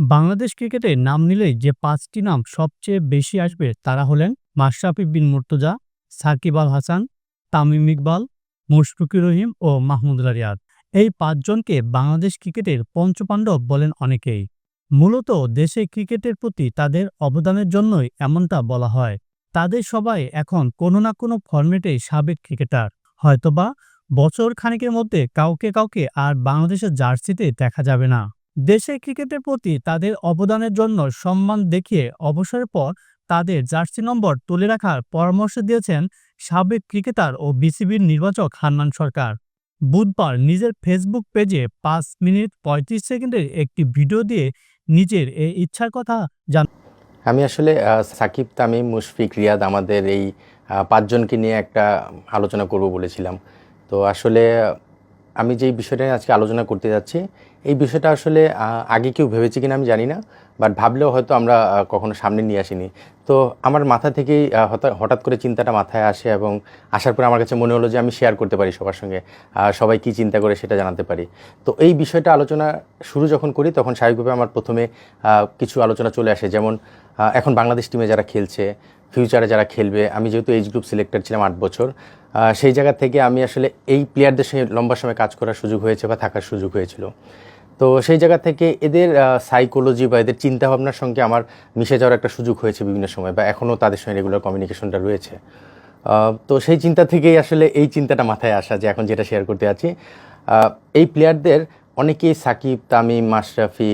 বাংলাদেশ ক্রিকেটে নাম নিলেই যে পাঁচটি নাম সবচেয়ে বেশি আসবে তারা হলেন মাশরাফি বিন মুর্তজা, সাকিব আল হাসান, তামিম ইকবাল, মুশফিকুর রহিম ও মাহমুদুল্লাহ রিয়াদ এই পাঁচজনকে বাংলাদেশ ক্রিকেটের পঞ্চপাণ্ডব বলেন অনেকেই। মূলত দেশে ক্রিকেটের প্রতি তাদের অবদানের জন্যই এমনটা বলা হয়। তাদের সবাই এখন কোনো না কোনো ফরম্যাটে সাবেক ক্রিকেটার। হয়তোবা বছর খানেকের মধ্যে কাউকে কাউকে আর বাংলাদেশের জার্সিতে দেখা যাবে না। দেশের ক্রিকেটের প্রতি তাদের অবদানের জন্য সম্মান দেখিয়ে অবসরের পর তাদের জার্সি নম্বর তুলে রাখার পরামর্শ দিয়েছেন সাবেক ক্রিকেটার ও বিসিবির নির্বাচক হান্নান সরকার। বুধবার নিজের ফেসবুক পেজে পাঁচ মিনিট পঁয়ত্রিশ সেকেন্ডের একটি ভিডিও দিয়ে নিজের এই ইচ্ছার কথা জান আমি আসলে সাকিব, তামিম, মুশফিক, রিয়াদ আমাদের এই পাঁচজনকে নিয়ে একটা আলোচনা করব বলেছিলাম। তো আসলে আমি যেই বিষয়টা আজকে আলোচনা করতে যাচ্ছি এই বিষয়টা আসলে আগে কেউ ভেবেছে কিনা আমি জানি না। বাট ভাবলেও হয়তো আমরা কখনো সামনে নিয়ে আসিনি। তো আমার মাথা থেকেই হঠাৎ- করে চিন্তাটা মাথায় আসে এবং আসার পরে আমার কাছে মনে হলো যে আমি শেয়ার করতে পারি সবার সঙ্গে সবাই কী চিন্তা করে সেটা জানাতে পারি। তো এই বিষয়টা আলোচনা শুরু যখন করি তখন স্বাভাবিকভাবে আমার প্রথমে কিছু আলোচনা চলে আসে। যেমন এখন বাংলাদেশ টিমে যারা খেলছে ফিউচারে যারা খেলবে, আমি যেহেতু এইচ গ্রুপ সিলেক্টেড ছিলাম আট বছর সেই জায়গা থেকে আমি আসলে এই প্লেয়ারদের সঙ্গে লম্বা সময় কাজ করার সুযোগ হয়েছে বা থাকার সুযোগ হয়েছিল। তো সেই জায়গা থেকে এদের সাইকোলজি বা এদের চিন্তাভাবনার সঙ্গে আমার মিশে যাওয়ার একটা সুযোগ হয়েছে বিভিন্ন সময় বা এখনও তাদের সঙ্গে রেগুলার কমিউনিকেশনটা রয়েছে। তো সেই চিন্তা থেকেই আসলে এই চিন্তাটা মাথায় আসা যে এখন যেটা শেয়ার করতে আছি এই প্লেয়ারদের অনেকেই সাকিব, তামিম মাশরাফি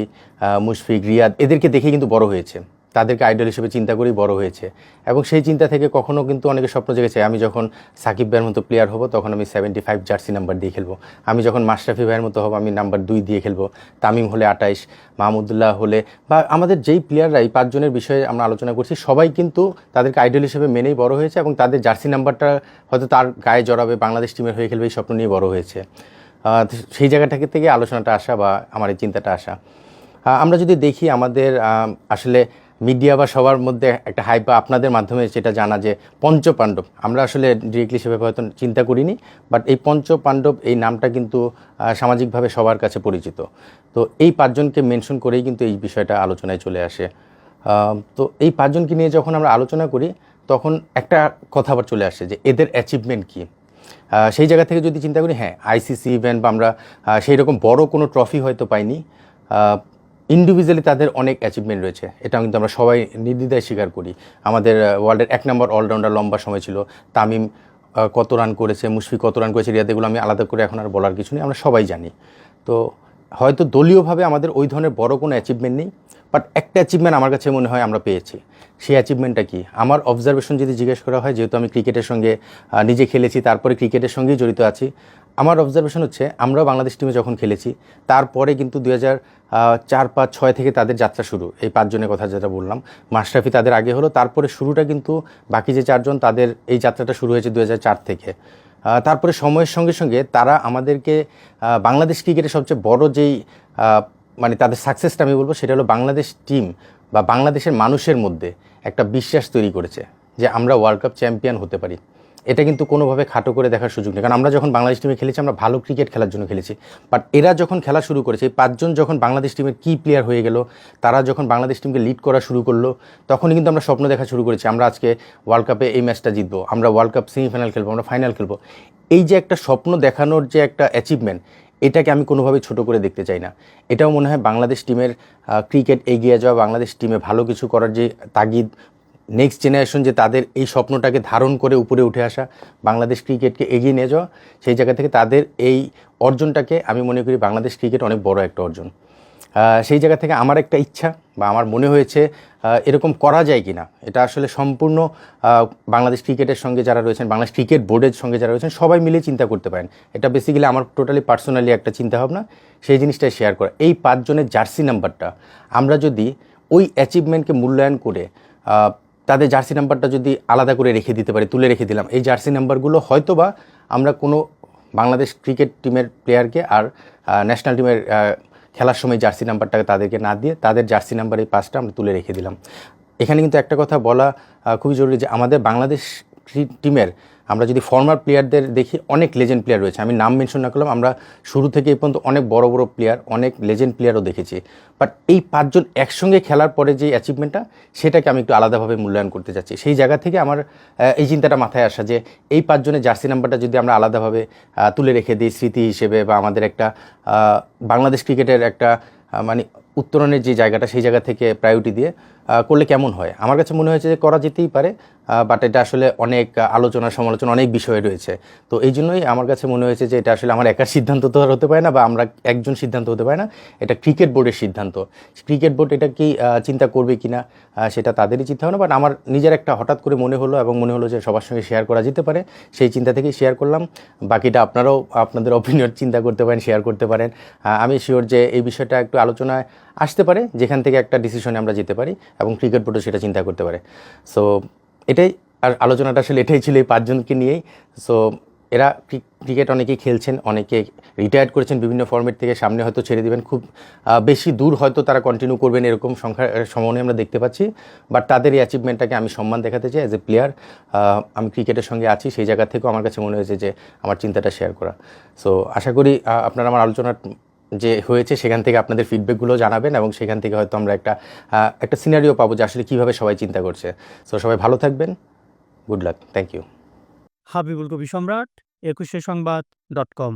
মুশফিক, রিয়াদ, এদেরকে দেখে কিন্তু বড় হয়েছে। তাদেরকে আইডল হিসেবে চিন্তা করেই বড় হয়েছে। এবং সেই চিন্তা থেকে কখনো কিন্তু অনেকে স্বপ্ন জেগেছে, আমি যখন সাকিব ভাইয়ের মতো প্লেয়ার হব, তখন আমি সেভেন্টি ফাইভ জার্সি নাম্বার দিয়ে খেলব। আমি যখন মাশরাফি ভাইয়ের মতো হব, আমি নাম্বার দুই দিয়ে খেলব। তামিম হলে আটাইশ মাহমুদুল্লাহ হলে বা আমাদের যেই প্লেয়াররা এই পাঁচজনের বিষয়ে আমরা আলোচনা করছি, সবাই কিন্তু তাদেরকে আইডল হিসেবে মেনেই বড় হয়েছে এবং তাদের জার্সি নাম্বারটা হয়তো তার গায়ে জড়াবে, বাংলাদেশ টিমের হয়ে খেলবে, এই স্বপ্ন নিয়ে বড় হয়েছে। সেই জায়গাটাকে থেকে আলোচনাটা আসা বা আমার এই চিন্তাটা আসা। আমরা যদি দেখি আমাদের আসলে মিডিয়া বা সবার মধ্যে একটা হাইপ বা আপনাদের মাধ্যমে যেটা জানা যে পঞ্চপাণ্ডব। আমরা আসলে ডিরেক্টলি সেভাবে হয়তো চিন্তা করিনি বাট এই পঞ্চপাণ্ডব এই নামটা কিন্তু সামাজিকভাবে সবার কাছে পরিচিত। তো এই পাঁচজনকে মেনশন করেই কিন্তু এই বিষয়টা আলোচনায় চলে আসে। তো এই পাঁচজনকে নিয়ে যখন আমরা আলোচনা করি, তখন একটা কথা আবার চলে আসে যে এদের অ্যাচিভমেন্ট কী? সেই জায়গা থেকে যদি চিন্তা করি হ্যাঁ আইসিসি ইভেন্ট বা আমরা সেই রকম বড় কোনো ট্রফি হয়তো পাইনি। ইন্ডিভিজুয়ালি তাদের অনেক অ্যাচিভমেন্ট রয়েছে। এটা কিন্তু আমরা সবাই নির্দ্বিধায় স্বীকার করি। আমাদের ওয়ার্ল্ডের এক নম্বর অলরাউন্ডার লম্বা সময় ছিল। তামিম কত রান করেছে, মুশফিক কত রান করেছে, রিয়াদ এগুলো আমি আলাদা করে এখন আর বলার কিছু নেই, আমরা সবাই জানি। তো হয়তো দলীয়ভাবে আমাদের ওই ধরনের বড় কোনো অ্যাচিভমেন্ট নেই বাট একটা অ্যাচিভমেন্ট আমার কাছে মনে হয় আমরা পেয়েছি। সেই অ্যাচিভমেন্টটা কি? আমার অবজারভেশন যদি জিজ্ঞেস করা হয়, যেহেতু আমি ক্রিকেটের সঙ্গে নিজে খেলেছি, তারপরে ক্রিকেটের সঙ্গেই জড়িত আছি আমার অবজারভেশন হচ্ছে আমরা বাংলাদেশ টিমে যখন খেলেছি, তারপরে কিন্তু দুই হাজার চার, পাঁচ, ছয় থেকে তাদের যাত্রা শুরু। এই পাঁচজনের কথা যেটা বললাম, মাশরাফি তাদের আগে হলো, তারপরে শুরুটা কিন্তু বাকি যে চারজন, তাদের এই যাত্রাটা শুরু হয়েছে দু চার থেকে। তারপরে সময়ের সঙ্গে সঙ্গে তারা আমাদেরকে বাংলাদেশ ক্রিকেটের সবচেয়ে বড় যেই মানে তাদের সাকসেসটা আমি বলব, সেটা হলো বাংলাদেশ টিম বা বাংলাদেশের মানুষের মধ্যে একটা বিশ্বাস তৈরি করেছে যে আমরা ওয়ার্ল্ড কাপ চ্যাম্পিয়ন হতে পারি। এটা কিন্তু কোনোভাবে খাটো করে দেখার সুযোগ নেই। কারণ আমরা যখন বাংলাদেশ টিমে খেলেছি, আমরা ভালো ক্রিকেট খেলার জন্য খেলেছি। বাট এরা যখন খেলা শুরু করেছে, এই পাঁচজন যখন বাংলাদেশ টিমের কি প্লেয়ার হয়ে গেল, তারা যখন বাংলাদেশ টিমকে লিড করা শুরু করল, তখনই কিন্তু আমরা স্বপ্ন দেখা শুরু করেছি, আমরা আজকে ওয়ার্ল্ড কাপে এই ম্যাচটা জিতবো, আমরা ওয়ার্ল্ড কাপ সেমিফাইনাল খেলব, আমরা ফাইনাল খেলব। এই যে একটা স্বপ্ন দেখানোর যে একটা অ্যাচিভমেন্ট এটাকে আমি কোনোভাবেই ছোট করে দেখতে চাই না। এটাও মনে হয় বাংলাদেশ টিমের ক্রিকেট এগিয়ে যাওয়া, বাংলাদেশ টিমে ভালো কিছু করার যে তাগিদ নেক্সট জেনারেশন যে তাদের এই স্বপ্নটাকে ধারণ করে উপরে উঠে আসা, বাংলাদেশ ক্রিকেটকে এগিয়ে নিয়ে যাওয়া, সেই জায়গা থেকে তাদের এই অর্জনটাকে আমি মনে করি বাংলাদেশ ক্রিকেট অনেক বড় একটা অর্জন। সেই জায়গা থেকে আমার একটা ইচ্ছা বা আমার মনে হয়েছে এরকম করা যায় কি না এটা আসলে সম্পূর্ণ বাংলাদেশ ক্রিকেটের সঙ্গে যারা রয়েছেন, বাংলাদেশ ক্রিকেট বোর্ডের সঙ্গে যারা রয়েছেন, সবাই মিলে চিন্তা করতে পারেন। এটা বেসিক্যালি আমার টোটালি পার্সোনালি একটা চিন্তাভাবনা। সেই জিনিসটাই শেয়ার করা। এই পাঁচজনের জার্সি নাম্বারটা আমরা যদি ওই অ্যাচিভমেন্টকে মূল্যায়ন করে তাদের জার্সি নাম্বারটা যদি আলাদা করে রেখে দিতে পারি, তুলে রেখে দিলাম, এই জার্সি নাম্বারগুলো হয়তো বা আমরা কোনো বাংলাদেশ ক্রিকেট টিমের প্লেয়ারকে আর ন্যাশনাল টিমের খেলার সময় জার্সি নাম্বারটাকে তাদেরকে না দিয়ে তাদের জার্সি নাম্বার এই পাঁচটা আমরা তুলে রেখে দিলাম। এখানে কিন্তু একটা কথা বলা খুবই জরুরি যে আমাদের বাংলাদেশ টিমের আমরা যদি ফর্মার প্লেয়ারদের দেখি, অনেক লেজেন্ড প্লেয়ার রয়েছে। আমি নাম মেনশন না করলাম আমরা শুরু থেকে এই পর্যন্ত অনেক বড় বড় প্লেয়ার অনেক লেজেন্ড প্লেয়ারও দেখেছি। বাট এই পাঁচজন একসঙ্গে খেলার পরে যে অ্যাচিভমেন্টটা সেটাকে আমি একটু আলাদাভাবে মূল্যায়ন করতে চাচ্ছি। সেই জায়গা থেকে আমার এই চিন্তাটা মাথায় আসা যে এই পাঁচজনের জার্সি নাম্বারটা যদি আমরা আলাদাভাবে তুলে রেখে দিই স্মৃতি হিসেবে বা আমাদের একটা বাংলাদেশ ক্রিকেটের একটা মানে উত্তরণের যে জায়গাটা, সেই জায়গা থেকে প্রায়োরিটি দিয়ে করলে কেমন হয়? আমার কাছে মনে হয়েছে যে করা যেতেই পারে বাট এটা আসলে অনেক আলোচনা, সমালোচনা অনেক বিষয় রয়েছে। তো এই জন্যই আমার কাছে মনে হয়েছে যে এটা আসলে আমার একার সিদ্ধান্ত তো আর হতে পারে না বা আমরা একজন সিদ্ধান্ত হতে পারে না। এটা ক্রিকেট বোর্ডের সিদ্ধান্ত। ক্রিকেট বোর্ড এটা কি চিন্তা করবে কি না সেটা তাদেরই চিন্তা হবে না বাট আমার নিজের একটা হঠাৎ করে মনে হলো এবং মনে হলো যে সবার সঙ্গে শেয়ার করা যেতে পারে। সেই চিন্তা থেকেই শেয়ার করলাম। বাকিটা আপনারাও আপনাদের অপিনিয়ন চিন্তা করতে পারেন শেয়ার করতে পারেন। আমি শিওর যে এই বিষয়টা একটু আলোচনায় আসতে পারে, যেখান থেকে একটা ডিসিশনে আমরা যেতে পারি এবং ক্রিকেট বোর্ডও সেটা চিন্তা করতে পারে। সো এটাই, আর আলোচনাটা আসলে এটাই ছিল এই পাঁচজনকে নিয়েই। সো এরা ক্রি- ক্রিকেট অনেকেই খেলছেন, অনেকে রিটায়ার্ড করেছেন, বিভিন্ন ফর্মেট থেকে সামনে হয়তো ছেড়ে দেবেন। খুব বেশি দূর হয়তো তারা কন্টিনিউ করবেন এরকম সংখ্যা সম্ভাবনাই আমরা দেখতে পাচ্ছি। বাট তাদের এই অ্যাচিভমেন্টটাকে আমি সম্মান দেখাতে চাই অ্যাজ এ প্লেয়ার আমি ক্রিকেটের সঙ্গে আছি, সেই জায়গা থেকেও আমার কাছে মনে হয়েছে যে, আমার চিন্তাটা শেয়ার করা। সো আশা করি আপনারা আমার আলোচনার যে হয়েছে, সেখান থেকে আপনাদের ফিডব্যাকগুলো জানাবেন এবং সেখান থেকে হয়তো আমরা একটা একটা সিনারিও পাবো যে আসলে কীভাবে সবাই চিন্তা করছে। সো সবাই ভালো থাকবেন। Good luck thank you Habibul Kabi Samrat, একুশে সংবাদ ডট কম